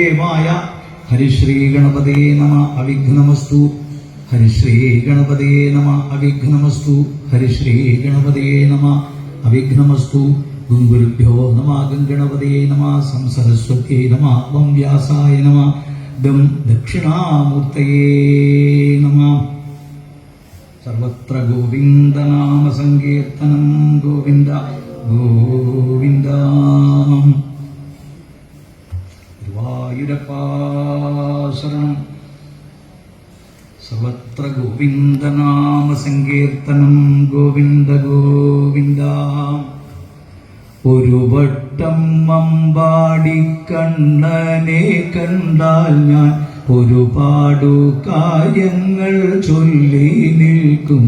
ദേവായ ഹരിശ്രീ ഗണപതേ നമ അവിഘ്നമസ്തു ഹരിശ്രീ ഗണപതേ നമ അവിഘ്നമസ്തു ഹരിശ്രീ ഗണപതേ നമ അവിഘ്നമസ്തു ഗുരുഭ്യോ നമ ഗംഗണപതേ നമ സംസരസ്വത്യേ നമ വം വ്യാസായ നമ ദം ദക്ഷിണാമൂർത്തയേ നമ. സർവത്ര ഗോവിന്ദനാമ സങ്കീർത്തനം ഗോവിന്ദ ഗോവിന്ദ. ഗുരുവായൂരപ്പാശരണം ഗോവിന്ദനാമ സങ്കീർത്തനം ഗോവിന്ദ ഗോവിന്ദ. ഒരു വട്ടം അമ്പാടി കണ്ണനെ കണ്ടാൽ ഞാൻ ഒരുപാടു കാര്യങ്ങൾ ചൊല്ലി നിൽക്കും.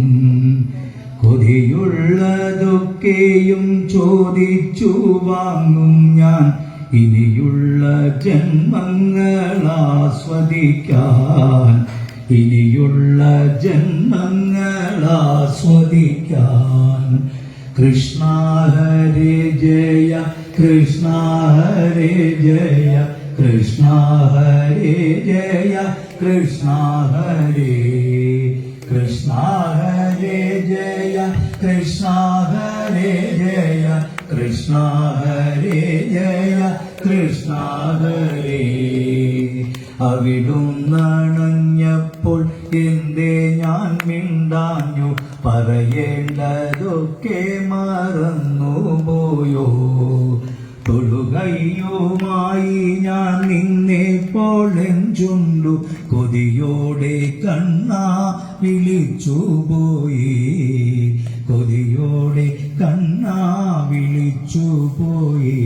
കൊതിയുള്ളതൊക്കെയും ചോദിച്ചു വാങ്ങും ഞാൻ ഇനിയുള്ള ജന്മങ്ങൾ ആസ്വദിക്കാൻ ഇനിയുള്ള ജന്മങ്ങൾ ആസ്വദിക്കാൻ. കൃഷ്ണ ഹരേ ജയ കൃഷ്ണ ഹരേ ജയ കൃഷ്ണ ഹരേ ജയ കൃഷ്ണ ഹരേ. കൃഷ്ണ ഹരേ ജയ കൃഷ്ണ ഹരേ ജയ കൃഷ്ണ ഹരേ ജയ കൃഷ്ണ ഹരേ അവിടുന്നണഞ്ഞപ്പോൾ എന്തേ ഞാൻ മിണ്ടാഞ്ഞു. പറയേണ്ടതൊക്കെ മറന്നുപോയോ? തൊടുകയ്യുമായി ഞാൻ നിന്നെ പോളെഞ്ചുണ്ടു കൊതിയോടെ കണ്ണാ വിളിച്ചുപോയി. കൊതിയോടെ കണ്ണാ വിളിച്ചുപോയി.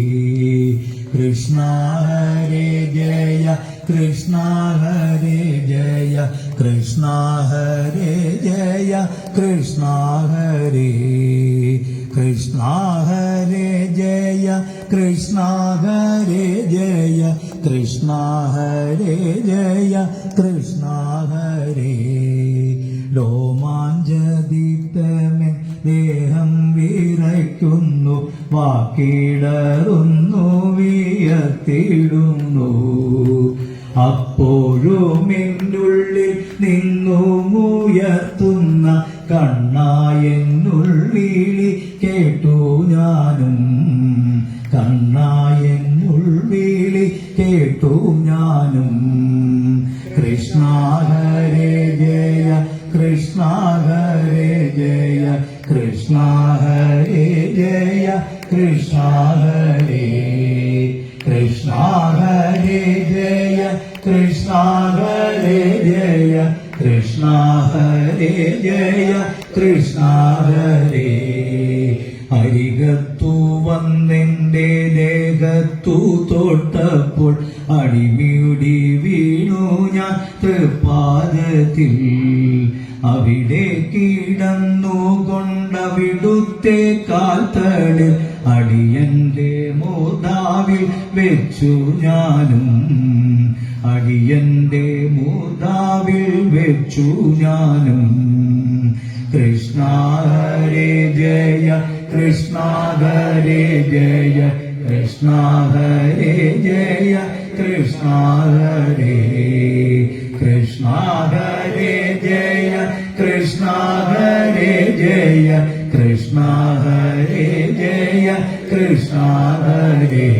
കൃഷ്ണ ഹരേ ജയ കൃഷ്ണ ഹരേ ജയ കൃഷ്ണ ഹരേ ജയ കൃഷ്ണ ഹരേ കൃഷ്ണ ഹരേ ജയ കൃഷ്ണ ഹരേ ജയ കൃഷ്ണ ഹരേ ജയ കൃഷ്ണ ഹരേ. രോമാഞ്ചദീപ്തമേ ദേഹം വിറയ്ക്കുന്നു വാക്കിടറുന്നു വിയത്തിടുന്നു അപ്പോഴും എന്നുള്ളിൽ നിന്നുമുയർത്തുന്ന കണ്ണായെന്നുള്ളിളി കേട്ടു ഞാനും. കണ്ണായെന്നുള്ളിളി കേട്ടു ഞാനും. കൃഷ്ണ ഹരേ ജയ കൃഷ്ണ ഹരേ ജയ കൃഷ്ണ ഹരേ ജയ കൃഷ്ണ ഹരേ കൃഷ്ണ ഹരേ ജയ കൃഷ്ണ ജയ കൃഷ്ണ ജയ കൃഷ്ണ ഹരേ അരികത്തു വന്നെന്റെ ദേഹത്തു വീണു ഞാൻ തൃപ്പാദത്തിൽ. അവിടെ കീടന്നു കൊണ്ടവിടുത്തെ കാൽത്തടിൽ അടിയന്റെ മോതാവിൽ വെച്ചു ഞാനും. അടിയന്റെ മോതാവിൽ വെച്ചു ഞാനും. കൃഷ്ണ ഹരേ ജയ കൃഷ്ണ ഹരേ ജയ കൃഷ്ണ ഹരേ ജയ കൃഷ്ണ കൃഷ്ണ ഹരേ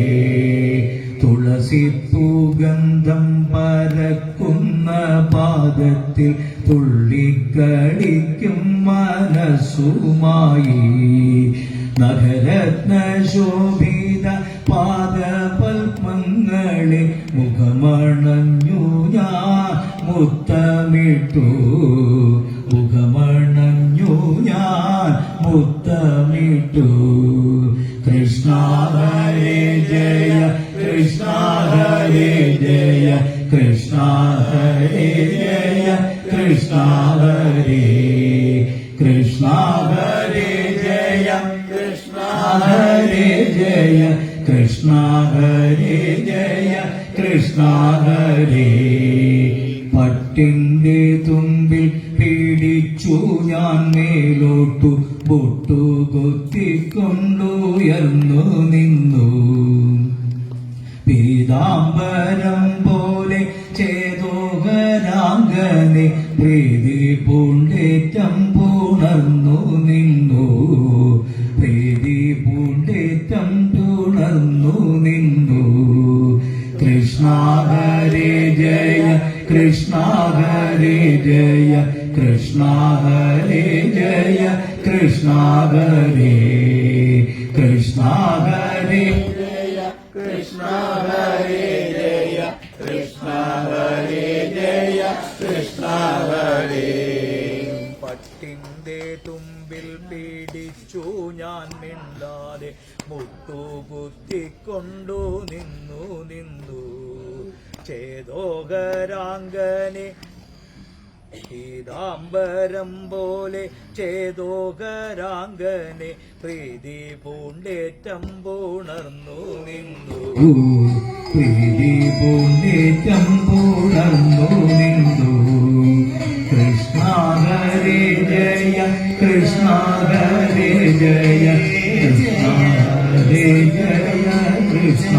തുളസി പൂഗന്ധം പരക്കുന്ന പാദത്തിൽ തുള്ളിക്കടിക്കും മനസ്സുമായി. നഗരത്ന ശോഭിത പാദപൽമങ്ങളെ മുഖമണഞ്ഞു ഞാൻ മുത്തമിട്ടു. മുഖമണഞ്ഞു ഞാൻ മുത്തമിട്ടു. കൃഷ്ണ ഹരേ ജയ കൃഷ്ണ ഹരേ ജയ കൃഷ്ണ ഹരേ ജയ കൃഷ്ണ ഹരേ കൃഷ്ണ ഹരേ ജയ കൃഷ്ണ ഹരേ ജയ കൃഷ്ണ ഹരേ ജയ കൃഷ്ണ ഹരേ. പട്ടിന്റെ തുമ്പിൽ പീഡിച്ചു ഞാൻ മേലോട്ടു പൊട്ടു. കൊത്തിക്കൊണ്ടുയർന്നു നിന്നു. പീതാംബരം കൃഷ്ണാകരാംഗനെ പ്രീതി പൂണ്ടേറ്റം പുണർന്നു നിന്നു. പ്രീതി പൂണ്ടേറ്റം തുണർന്നു നിന്നു. കൃഷ്ണ ജയ കൃഷ്ണ ജയ കൃഷ്ണ ജയ കൃഷ്ണ കൃഷ്ണ ഹരേ കൃഷ്ണ ഹരേ ജയ കൃഷ്ണ ഹരേ ജയ കൃഷ്ണ ഹരേ പട്ടിന്റെ തുമ്പിൽ പീഡിച്ചു ഞാൻ മിണ്ടാതെ മുട്ടുകുത്തിക്കൊണ്ടു നിന്നു നിന്നു. ചേതോകരാങ്കനെ പീതാംബരം പോലെ ചേതോകരാങ്കനെ പ്രീതി പൂണ്ടേറ്റം പൂണർന്നു നിന്നു. പ്രീതി പൂണ്ടേറ്റം പൂണർന്നു നിന്നു. കൃഷ്ണ ജയ കൃഷ്ണ ജയ കൃഷ്ണ ജയ കൃഷ്ണ